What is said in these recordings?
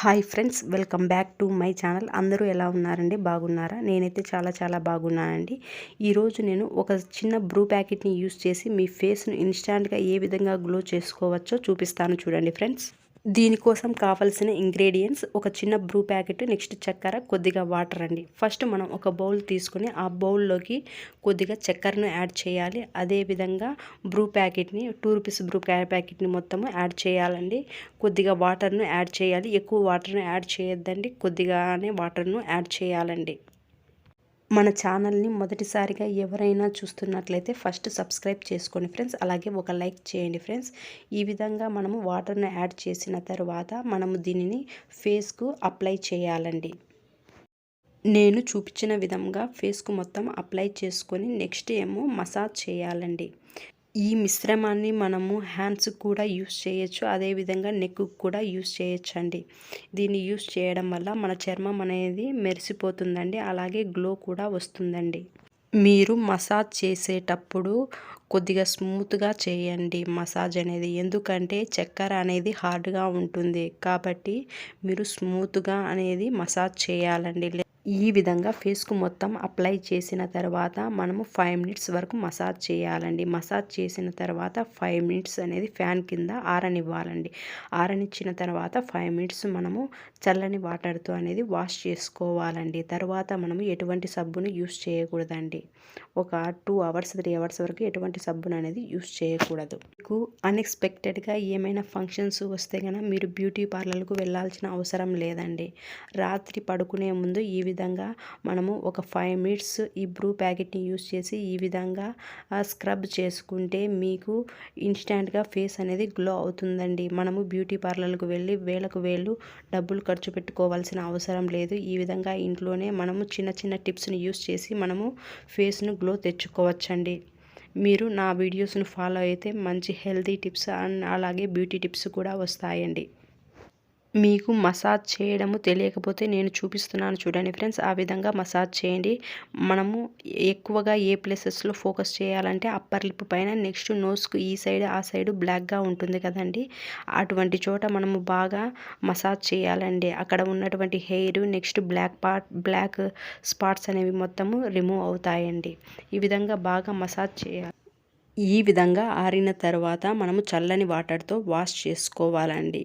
Hi friends welcome back to my channel. అందరూ ఎలా ఉన్నారండి? బాగున్నారా? నేనైతే చాలా చాలా బాగున్నానండి. ఈరోజు నేను ఒక చిన్న బ్రూ ప్యాకెట్ని యూస్ చేసి మీ ఫేస్ను ఇన్స్టాంట్గా ఏ విధంగా గ్లో చేసుకోవచ్చో చూపిస్తాను చూడండి ఫ్రెండ్స్. దీనికోసం కావలసిన ఇంగ్రీడియంట్స్ ఒక చిన్న బ్రూ ప్యాకెట్ నెక్స్ట్ చక్కెర కొద్దిగా వాటర్ అండి. ఫస్ట్ మనం ఒక బౌల్ తీసుకొని ఆ బౌల్లోకి కొద్దిగా చక్కెరను యాడ్ చేయాలి. అదేవిధంగా బ్రూ ప్యాకెట్ని టూ రూపీస్ బ్రూ ప్యాకెట్ని మొత్తము యాడ్ చేయాలండి. కొద్దిగా వాటర్ను యాడ్ చేయాలి. ఎక్కువ వాటర్ను యాడ్ చేయొద్దండి. కొద్దిగానే వాటర్ను యాడ్ చేయాలండి. మన ఛానల్ని మొదటిసారిగా ఎవరైనా చూస్తున్నట్లయితే ఫస్ట్ సబ్స్క్రైబ్ చేసుకోండి ఫ్రెండ్స్. అలాగే ఒక లైక్ చేయండి ఫ్రెండ్స్. ఈ విధంగా మనము వాటర్ని యాడ్ చేసిన తర్వాత మనము దీనిని ఫేస్కు అప్లై చేయాలండి. నేను చూపించిన విధంగా ఫేస్కు మొత్తం అప్లై చేసుకొని నెక్స్ట్ ఏమో మసాజ్ చేయాలండి. ఈ మిశ్రమాన్ని మనము హ్యాండ్స్ కూడా యూస్ చేయొచ్చు. అదేవిధంగా నెక్కు కూడా యూస్ చేయొచ్చండి. దీన్ని యూస్ చేయడం వల్ల మన చర్మం అనేది మెరిసిపోతుందండి. అలాగే గ్లో కూడా వస్తుందండి. మీరు మసాజ్ చేసేటప్పుడు కొద్దిగా స్మూత్గా చేయండి మసాజ్ అనేది. ఎందుకంటే చక్కెర అనేది హార్డ్గా ఉంటుంది. కాబట్టి మీరు స్మూత్గా అనేది మసాజ్ చేయాలండి. ఈ విధంగా ఫేస్కు మొత్తం అప్లై చేసిన తర్వాత మనము ఫైవ్ మినిట్స్ వరకు మసాజ్ చేయాలండి. మసాజ్ చేసిన తర్వాత ఫైవ్ మినిట్స్ అనేది ఫ్యాన్ కింద ఆరనివ్వాలండి. ఆరనిచ్చిన తర్వాత ఫైవ్ మినిట్స్ మనము చల్లని వాటర్తో అనేది వాష్ చేసుకోవాలండి. తర్వాత మనము ఎటువంటి సబ్బును యూస్ చేయకూడదండి. ఒక టూ అవర్స్ త్రీ అవర్స్ వరకు ఎటువంటి సబ్బును అనేది యూస్ చేయకూడదు. మీకు అన్ఎక్స్పెక్టెడ్గా ఏమైనా ఫంక్షన్స్ వస్తే కనుక మీరు బ్యూటీ పార్లర్కు వెళ్ళాల్సిన అవసరం లేదండి. రాత్రి పడుకునే ముందు ఈ విధంగా విధంగా మనము ఒక ఫైవ్ మినిట్స్ ఈ బ్రూ ప్యాకెట్ని యూస్ చేసి ఈ విధంగా స్క్రబ్ చేసుకుంటే మీకు ఇన్స్టాంట్గా ఫేస్ అనేది గ్లో అవుతుందండి. మనము బ్యూటీ పార్లర్కు వెళ్ళి వేలకు వేలు డబ్బులు ఖర్చు పెట్టుకోవాల్సిన అవసరం లేదు. ఈ విధంగా ఇంట్లోనే మనము చిన్న చిన్న టిప్స్ని యూస్ చేసి మనము ఫేస్ను గ్లో తెచ్చుకోవచ్చండి. మీరు నా వీడియోస్ను ఫాలో అయితే మంచి హెల్తీ టిప్స్ అండ్ అలాగే బ్యూటీ టిప్స్ కూడా వస్తాయండి. మీకు మసాజ్ చేయడము తెలియకపోతే నేను చూపిస్తున్నాను చూడండి ఫ్రెండ్స్. ఆ విధంగా మసాజ్ చేయండి. మనము ఎక్కువగా ఏ ప్లేసెస్లో ఫోకస్ చేయాలంటే అప్పర్ లిప్ పైన నెక్స్ట్ నోస్కు ఈ సైడ్ ఆ సైడ్ బ్లాక్గా ఉంటుంది కదండి. అటువంటి చోట మనము బాగా మసాజ్ చేయాలండి. అక్కడ ఉన్నటువంటి hair next black part black spots అనేవి మొత్తము రిమూవ్ అవుతాయండి. ఈ విధంగా బాగా మసాజ్ చేయాలి. ఈ విధంగా ఆరిన తర్వాత మనము చల్లని వాటర్తో వాష్ చేసుకోవాలండి.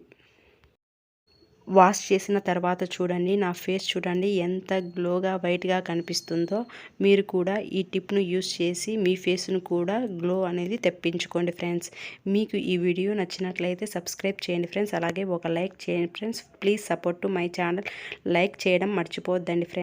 వాష్ చేసిన తర్వాత చూడండి నా ఫేస్ చూడండి ఎంత గ్లోగా వైట్గా కనిపిస్తుందో. మీరు కూడా ఈ టిప్ను యూస్ చేసి మీ ఫేస్ను కూడా గ్లో అనేది తెప్పించుకోండి ఫ్రెండ్స్. మీకు ఈ వీడియో నచ్చినట్లయితే సబ్స్క్రైబ్ చేయండి ఫ్రెండ్స్. అలాగే ఒక లైక్ చేయండి friends. Please support to my channel. Like చేయడం మర్చిపోవద్దండి ఫ్రెండ్స్.